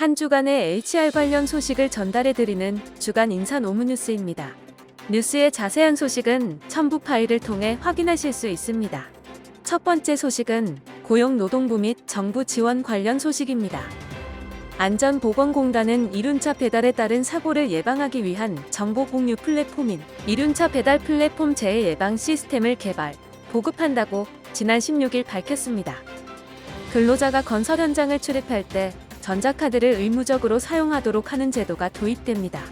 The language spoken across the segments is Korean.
한 주간의 HR 관련 소식을 전달해드리는 주간 인사 노무뉴스입니다. 뉴스의 자세한 소식은 첨부 파일을 통해 확인하실 수 있습니다. 첫 번째 소식은 고용노동부 및 정부 지원 관련 소식입니다. 안전보건공단은 이륜차 배달에 따른 사고를 예방하기 위한 정보 공유 플랫폼인 이륜차 배달 플랫폼 재해 예방 시스템을 개발, 보급한다고 지난 16일 밝혔습니다. 근로자가 건설 현장을 출입할 때 전자카드를 의무적으로 사용하도록 하는 제도가 도입됩니다.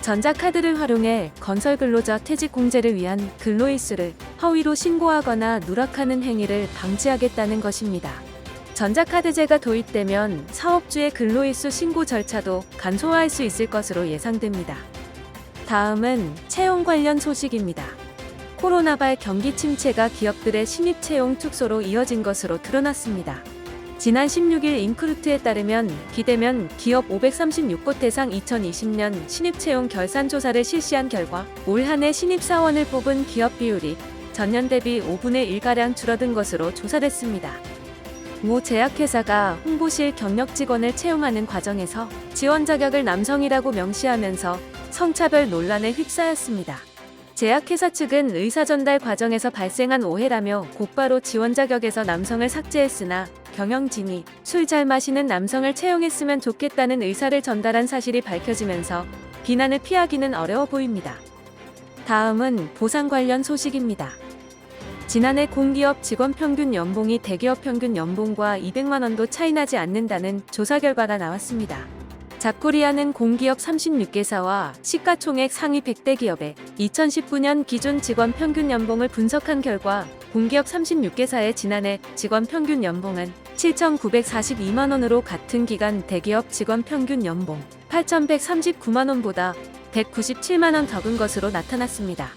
전자카드를 활용해 건설 근로자 퇴직 공제를 위한 근로일수를 허위로 신고하거나 누락하는 행위를 방지하겠다는 것입니다. 전자카드제가 도입되면 사업주의 근로일수 신고 절차도 간소화할 수 있을 것으로 예상됩니다. 다음은 채용 관련 소식입니다. 코로나발 경기 침체가 기업들의 신입 채용 축소로 이어진 것으로 드러났습니다. 지난 16일 인크루트에 따르면 비대면 기업 536곳 대상 2020년 신입 채용 결산 조사를 실시한 결과 올 한 해 신입 사원을 뽑은 기업 비율이 전년 대비 5분의 1가량 줄어든 것으로 조사됐습니다. 모 제약회사가 홍보실 경력 직원을 채용하는 과정에서 지원 자격을 남성이라고 명시하면서 성차별 논란에 휩싸였습니다. 제약회사 측은 의사 전달 과정에서 발생한 오해라며 곧바로 지원 자격에서 남성을 삭제했으나 경영진이 술 잘 마시는 남성을 채용했으면 좋겠다는 의사를 전달한 사실이 밝혀지면서 비난을 피하기는 어려워 보입니다. 다음은 보상 관련 소식입니다. 지난해 공기업 직원 평균 연봉이 대기업 평균 연봉과 200만 원도 차이 나지 않는다는 조사 결과가 나왔습니다. 잡코리아는 공기업 36개사와 시가총액 상위 100대 기업의 2019년 기준 직원 평균 연봉을 분석한 결과 공기업 36개사의 지난해 직원 평균 연봉은 7,942만 원으로 같은 기간 대기업 직원 평균 연봉 8,139만 원보다 197만 원 적은 것으로 나타났습니다.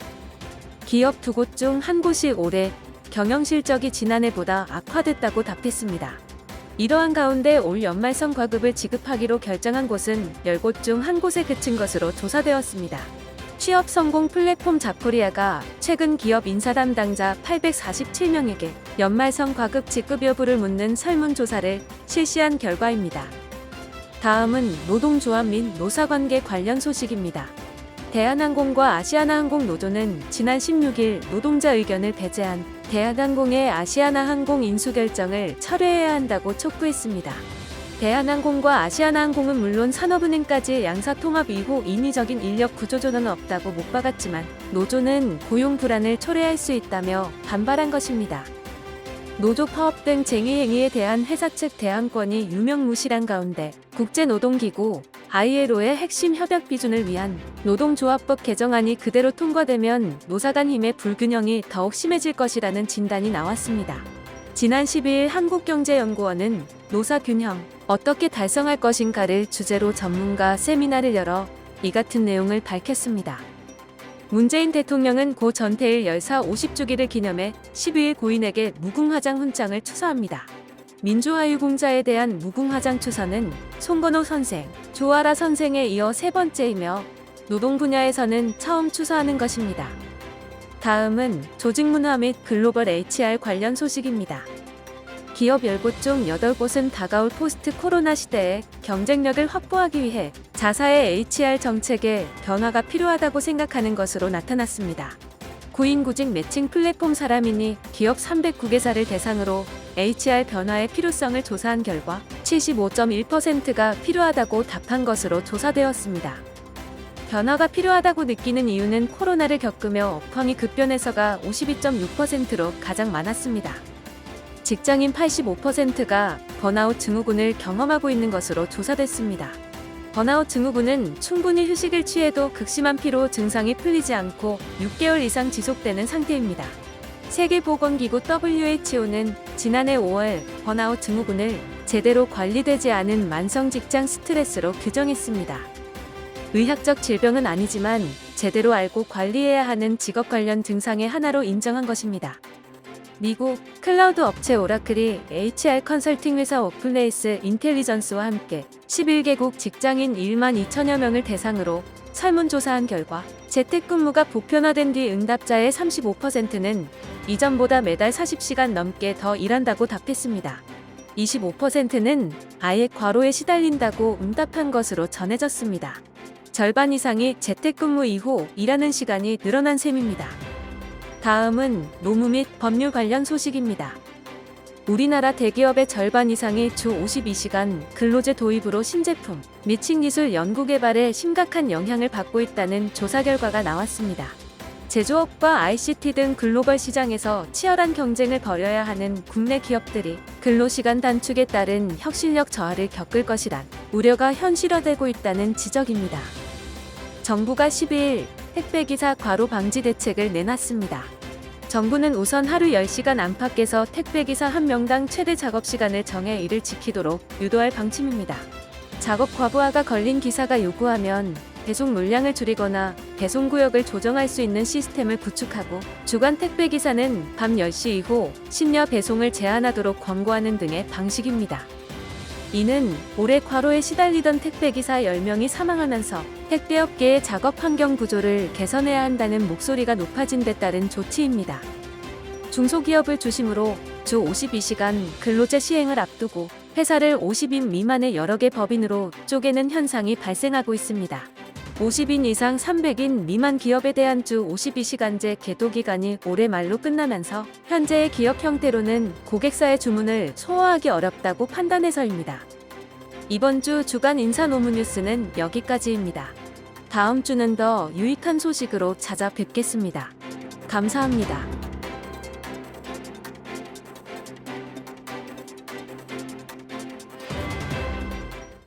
기업 두 곳 중 한 곳이 올해 경영 실적이 지난해보다 악화됐다고 답했습니다. 이러한 가운데 올 연말선 과급을 지급하기로 결정한 곳은 10곳 중 한 곳에 그친 것으로 조사되었습니다. 취업 성공 플랫폼 자코리아가 최근 기업 인사 담당자 847명에게 연말선 과급 지급 여부를 묻는 설문조사를 실시한 결과입니다. 다음은 노동조합 및 노사관계 관련 소식입니다. 대한항공과 아시아나항공 노조는 지난 16일 노동자 의견을 배제한 대한항공의 아시아나항공 인수 결정을 철회해야 한다고 촉구했습니다. 대한항공과 아시아나항공은 물론 산업은행까지 양사 통합 이후 인위적인 인력 구조조는 없다고 못 박았지만 노조는 고용 불안을 초래할 수 있다며 반발한 것입니다. 노조 파업 등 쟁의 행위에 대한 회사 측 대항권이 유명무실한 가운데 국제노동기구 ILO의 핵심 협약 비준을 위한 노동조합법 개정안이 그대로 통과되면 노사간 힘의 불균형이 더욱 심해질 것이라는 진단이 나왔습니다. 지난 12일 한국경제연구원은 노사균형 어떻게 달성할 것인가를 주제로 전문가 세미나를 열어 이 같은 내용을 밝혔습니다. 문재인 대통령은 고 전태일 열사 50주기를 기념해 12일 고인에게 무궁화장 훈장을 추서합니다. 민주화유공자에 대한 무궁화장 추서는 송건호 선생, 조아라 선생에 이어 세 번째이며 노동 분야에서는 처음 추서하는 것입니다. 다음은 조직문화 및 글로벌 HR 관련 소식입니다. 기업 10곳 중 8곳은 다가올 포스트 코로나 시대에 경쟁력을 확보하기 위해 자사의 HR 정책에 변화가 필요하다고 생각하는 것으로 나타났습니다. 구인 구직 매칭 플랫폼 사람이니 기업 309개사를 대상으로 HR 변화의 필요성을 조사한 결과 75.1%가 필요하다고 답한 것으로 조사되었습니다. 변화가 필요하다고 느끼는 이유는 코로나를 겪으며 업황이 급변해서가 52.6%로 가장 많았습니다. 직장인 85%가 번아웃 증후군을 경험하고 있는 것으로 조사됐습니다. 번아웃 증후군은 충분히 휴식을 취해도 극심한 피로 증상이 풀리지 않고 6개월 이상 지속되는 상태입니다. 세계보건기구 WHO는 지난해 5월 번아웃 증후군을 제대로 관리되지 않은 만성 직장 스트레스로 규정했습니다. 의학적 질병은 아니지만 제대로 알고 관리해야 하는 직업 관련 증상의 하나로 인정한 것입니다. 미국 클라우드 업체 오라클이 HR 컨설팅 회사 워플레이스 인텔리전스와 함께 11개국 직장인 1만 2천여 명을 대상으로 설문조사한 결과 재택근무가 보편화된 뒤 응답자의 35%는 이전보다 매달 40시간 넘게 더 일한다고 답했습니다. 25%는 아예 과로에 시달린다고 응답한 것으로 전해졌습니다. 절반 이상이 재택근무 이후 일하는 시간이 늘어난 셈입니다. 다음은 노무 및 법률 관련 소식입니다. 우리나라 대기업의 절반 이상이 주 52시간 근로제 도입으로 신제품 및 신기술 연구 개발에 심각한 영향을 받고 있다는 조사 결과가 나왔습니다. 제조업과 ICT 등 글로벌 시장에서 치열한 경쟁을 벌여야 하는 국내 기업들이 근로시간 단축에 따른 혁신력 저하를 겪을 것이란 우려가 현실화되고 있다는 지적입니다. 정부가 12일 택배기사 과로 방지 대책을 내놨습니다. 정부는 우선 하루 10시간 안팎에서 택배기사 한 명당 최대 작업시간을 정해 이를 지키도록 유도할 방침입니다. 작업 과부하가 걸린 기사가 요구하면 배송 물량을 줄이거나 배송 구역을 조정할 수 있는 시스템을 구축하고 주간 택배 기사는 밤 10시 이후 심야 배송을 제한하도록 권고하는 등의 방식입니다. 이는 올해 과로에 시달리던 택배 기사 10명이 사망하면서 택배업계의 작업 환경 구조를 개선해야 한다는 목소리가 높아진 데 따른 조치입니다. 중소기업을 중심으로 주 52시간 근로제 시행을 앞두고 회사를 50인 미만의 여러 개 법인으로 쪼개는 현상이 발생하고 있습니다. 50인 이상 300인 미만 기업에 대한 주 52시간제 계도 기간이 올해 말로 끝나면서 현재의 기업 형태로는 고객사의 주문을 소화하기 어렵다고 판단해서입니다. 이번 주 주간 인사 노무 뉴스는 여기까지입니다. 다음 주는 더 유익한 소식으로 찾아뵙겠습니다. 감사합니다.